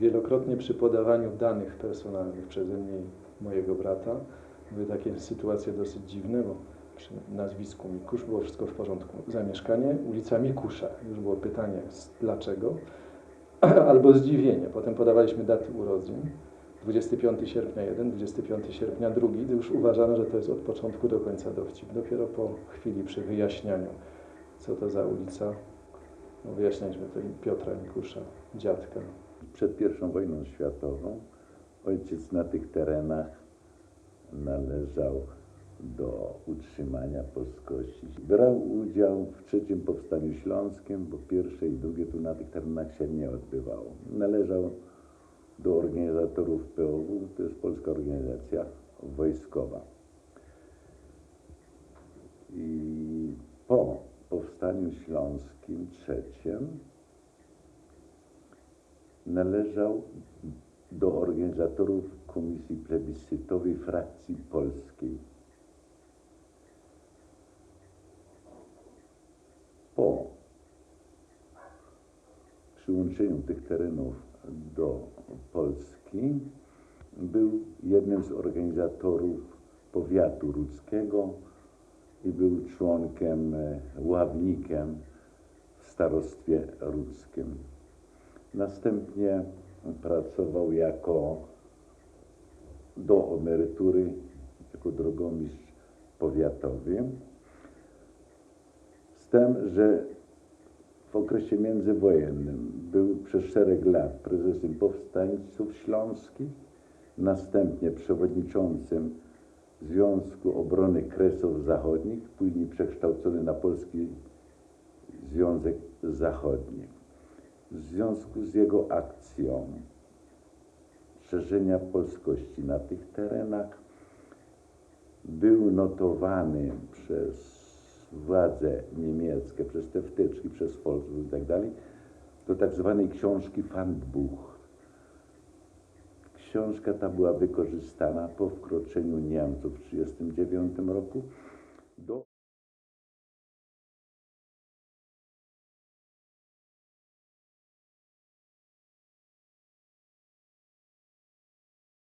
Wielokrotnie przy podawaniu danych personalnych przeze mnie i mojego brata były takie sytuacje dosyć dziwne, bo przy nazwisku Mikusz było wszystko w porządku. Zamieszkanie ulica Mikusza. Już było pytanie dlaczego, albo zdziwienie. Potem podawaliśmy daty urodzin. 25 sierpnia 1, 25 sierpnia 2. Już uważano, że to jest od początku do końca dowcip. Dopiero po chwili przy wyjaśnianiu, co to za ulica, no wyjaśnialiśmy to Piotra Mikusza, dziadka. Przed I wojną światową ojciec na tych terenach należał do utrzymania polskości. Brał udział w trzecim powstaniu śląskim, bo pierwsze i drugie tu na tych terenach się nie odbywało. Należał do organizatorów POW, to jest polska organizacja wojskowa. I po powstaniu śląskim trzecim należał do organizatorów Komisji Plebiscytowej Frakcji Polskiej. Po przyłączeniu tych terenów do Polski był jednym z organizatorów powiatu ludzkiego i był członkiem, ławnikiem w starostwie ludzkim. Następnie pracował jako do emerytury jako drogomistrz powiatowy. Z tym, że w okresie międzywojennym był przez szereg lat prezesem powstańców śląskich, następnie przewodniczącym Związku Obrony Kresów Zachodnich, później przekształcony na Polski Związek Zachodni w związku z jego akcją szerzenia polskości na tych terenach był notowany przez władze niemieckie, przez te wtyczki, przez Volkswagen i tak dalej, do tak zwanej książki Handbuch. Książka ta była wykorzystana po wkroczeniu Niemców w 1939 roku do